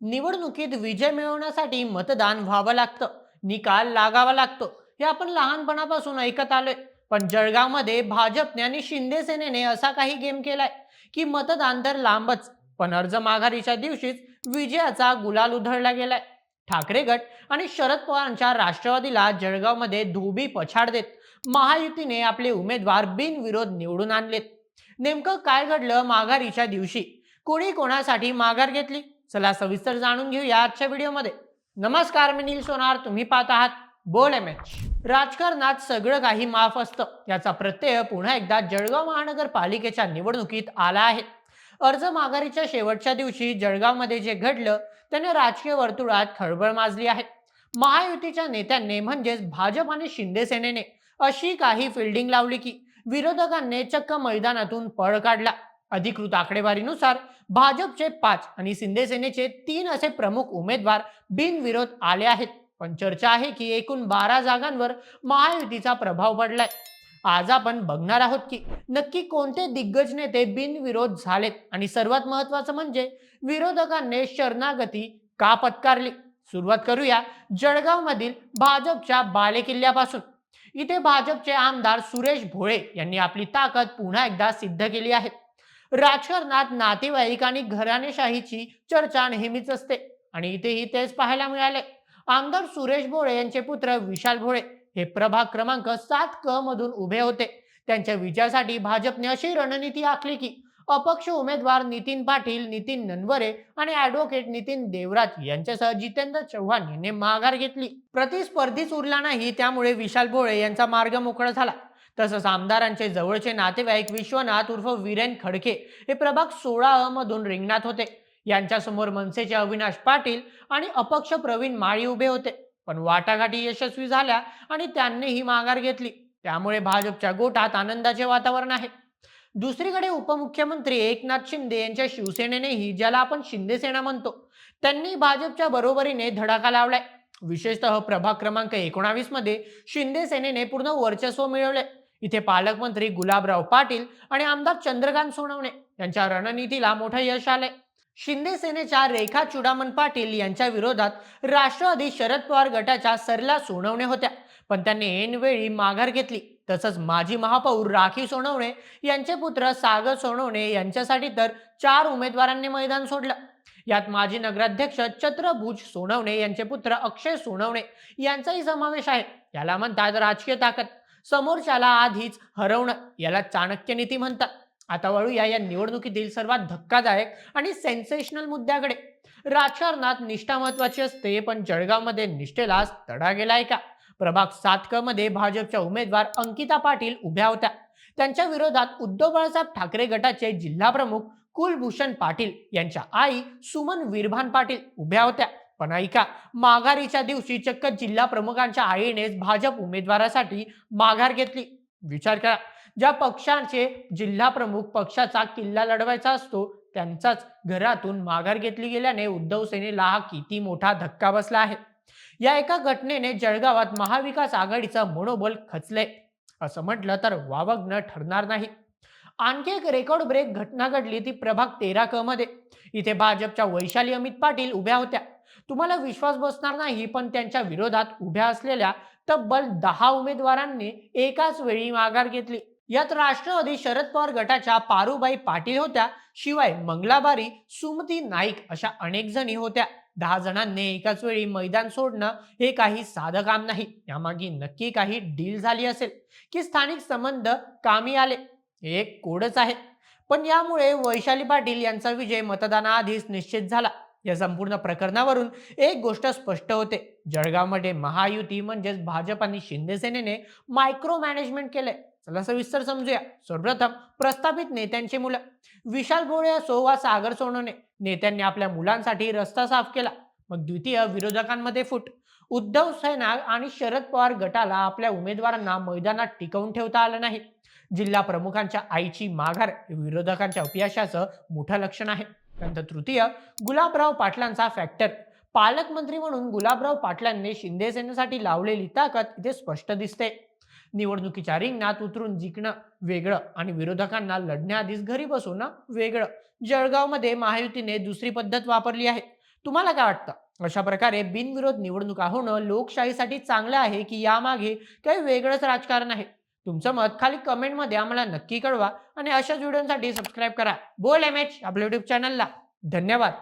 निवडणुकीत विजय मिळवण्यासाठी मतदान व्हावं लागतं. निकाल लागावा लागतो. हे आपण लहानपणापासून ऐकत आलोय. पण जळगावमध्ये भाजपने आणि शिंदे सेनेने असा काही गेम केलाय की मतदान तर लांबच पण अर्ज माघारीच्या दिवशीच विजयाचा गुलाल उधळला गेलाय. ठाकरे गट आणि शरद पवारांच्या राष्ट्रवादीला जळगावमध्ये धोबी पछाड देत महायुतीने आपले उमेदवार बिनविरोध निवडून आणलेत. नेमकं काय घडलं माघारीच्या दिवशी? कोणी कोणासाठी माघार घेतली? चला सविस्तर जाणून घेऊया आजच्या व्हिडिओमध्ये. नमस्कार मी नील सोनार. तुम्ही पाहत आहात बोल एम एच राजकारणात सगळं काही माफ असतं. याचा प्रत्यय पुन्हा एकदा जळगाव महानगरपालिकेच्या निवडणुकीत आला आहे. अर्ज माघारीच्या शेवटच्या दिवशी जळगावमध्ये जे घडलं त्याने राजकीय वर्तुळात खळबळ माजली आहे. महायुतीच्या नेत्यांनी म्हणजेच भाजप आणि शिंदे सेनेने अशी काही फिल्डिंग लावली की विरोधकांनी चक्क मैदानातून पळ काढला. अधिकृत आकडेवारीनुसार भाजपचे पाच आणि शिंदे सेनेचे तीन असे प्रमुख उमेदवार बिनविरोध आले आहेत. पण चर्चा आहे की एकूण बारा जागांवर महायुतीचा प्रभाव पडलाय. आज आपण बघणार आहोत की नक्की कोणते दिग्गज नेते बिनविरोध झालेत आणि सर्वात महत्वाचं म्हणजे विरोधकांनी शरणागती का पत्कारली? सुरुवात करूया जळगाव मधील भाजपच्या बालेकिल्ल्यापासून. इथे भाजपचे आमदार सुरेश भोळे यांनी आपली ताकद पुन्हा एकदा सिद्ध केली आहे. राजकारणात नातेवाईक आणि घराणेशाहीची चर्चा नेहमीच असते. आणि इथेही तेच पाहायला मिळाले. आमदार सुरेश भोळे यांचे पुत्र विशाल भोळे हे प्रभाग क्रमांक सात क मधून उभे होते. त्यांच्या विजयासाठी भाजपने अशी रणनीती आखली की अपक्ष उमेदवार नितीन पाटील नितीन ननवरे आणि ऍडव्होकेट नितीन देवराज यांच्यासह जितेंद्र चव्हाण यांनी माघार घेतली. प्रतिस्पर्धीच उरला नाही त्यामुळे विशाल भोळे यांचा मार्ग मोकळा झाला. तसंच आमदारांचे जवळचे नातेवाईक विश्वनाथ उर्फ वीरेन खडके हे प्रभाग सोळा अ मधून रिंगणात होते. यांच्यासमोर मनसेचे अविनाश पाटील आणि अपक्ष प्रवीण माळी उभे होते. पण वाटाघाटी यशस्वी झाल्या आणि त्यांनी ही माघार घेतली. त्यामुळे भाजपच्या गोटात आनंदाचे वातावरण आहे. दुसरीकडे उपमुख्यमंत्री एकनाथ शिंदे यांच्या शिवसेनेनेही ज्याला आपण शिंदे सेना म्हणतो त्यांनी भाजपच्या बरोबरीने धडाका लावलाय. विशेषतः प्रभाग क्रमांक एकोणावीसमध्ये शिंदे सेनेने पूर्ण वर्चस्व मिळवले इथे पालकमंत्री गुलाबराव पाटील आणि आमदार चंद्रकांत सोनवणे यांच्या रणनीतीला मोठं यश आलंय. शिंदे सेनेच्या रेखा चुडामन पाटील यांच्या विरोधात राष्ट्रवादी शरद पवार गटाच्या सरला सोनवणे होत्या पण त्यांनी ऐनवेळी माघार घेतली. तसंच माजी महापौर राखी सोनवणे यांचे पुत्र सागर सोनवणे यांच्यासाठी तर चार उमेदवारांनी मैदान सोडलं. यात माजी नगराध्यक्ष चत्रभुज सोनवणे यांचे पुत्र अक्षय सोनवणे यांचाही समावेश आहे. याला म्हणतात राजकीय ताकद. समोरच्याला आधीच हरवणं याला चाणक्य नीती म्हणतात. आता वळूया या निवडणुकीतील सर्वात धक्कादायक आणि सेन्सेशनल मुद्द्याकडे. राजकारणात निष्ठा महत्वाची असते पण जळगावमध्ये निष्ठेलाच तडा गेलाय का? प्रभाग सातकमध्ये भाजपच्या उमेदवार अंकिता पाटील उभ्या होत्या. त्यांच्या विरोधात उद्धव बाळासाहेब ठाकरे गटाचे जिल्हा प्रमुख कुलभूषण पाटील यांच्या आई सुमन वीरभान पाटील उभ्या होत्या. पण ऐका माघारीच्या दिवशी चक्क जिल्हा प्रमुखांच्या आईनेच भाजप उमेदवारासाठी माघार घेतली. विचार करा ज्या पक्षांचे जिल्हा प्रमुख पक्षाचा किल्ला लढवायचा असतो त्यांचाच घरातून माघार घेतली गेल्याने उद्धव सेनेला हा किती मोठा धक्का बसला आहे. या एका घटनेने जळगावात महाविकास आघाडीचं मनोबल खचले. असं म्हटलं तर वावगणं ठरणार नाही. आणखी एक रेकॉर्ड ब्रेक घटना घडली ती प्रभाग तेरा क मध्ये. इथे भाजपच्या वैशाली अमित पाटील उभ्या होत्या. तुम्हाला विश्वास बसणार नाही पण त्यांच्या विरोधात उभ्या असलेल्या तब्बल दहा उमेदवारांनी एकाच वेळी माघार घेतली. यात राष्ट्रवादी शरद पवार गटाच्या पारुबाई पाटील होत्या शिवाय मंगलाबारी सुमती नाईक अशा अनेक जणी होत्या. दहा जणांनी एकाच वेळी मैदान सोडणं हे काही साधं काम नाही यामागे नक्की काही डील झाली असेल की स्थानिक संबंध कामी आले हे एक कोडच आहे. पण यामुळे वैशाली पाटील यांचा विजय मतदानाआधीच निश्चित झाला. या संपूर्ण प्रकरणावरून एक गोष्ट स्पष्ट होते. जळगावमध्ये महायुती म्हणजेच भाजप आणि शिंदेसेनेने मायक्रो मॅनेजमेंट केलंय. चला सविस्तर समजूया. सर्वप्रथम प्रस्थापित नेत्यांची मुलं. विशाल भोळे असो वा सागर सोनोने नेत्यांनी आपल्या मुलांसाठी रस्ता साफ केला. मग द्वितीय विरोधकांमध्ये फूट. उद्धव सेना आणि शरद पवार गटाला आपल्या उमेदवारांना मैदानात टिकवून ठेवता आलं नाही. जिल्हा प्रमुखांच्या आईची माघार विरोधकांच्या अपयशाचं मोठं लक्षण आहे. त्यानंतर तृतीय गुलाबराव पाटलांचा फॅक्टर पालकमंत्री म्हणून गुलाबराव पाटलांनी शिंदे सेनेसाठी लावलेली ताकद इथे स्पष्ट दिसते. निवडणुकीच्या रिंगणात उतरून जिंकणं वेगळं आणि विरोधकांना लढण्याआधीच घरी बसवणं वेगळं. जळगावमध्ये महायुतीने दुसरी पद्धत वापरली आहे. तुम्हाला काय वाटतं? अशा प्रकारे बिनविरोध निवडणुका होणं लोकशाहीसाठी चांगलं आहे की यामागे काही वेगळंच राजकारण आहे? तुमचं मत खाली कमेंटमध्ये आम्हाला नक्की कळवा आणि अशाच व्हिडिओसाठी सबस्क्राईब करा. बोल एम एच आपल्या युट्यूब चॅनलला धन्यवाद.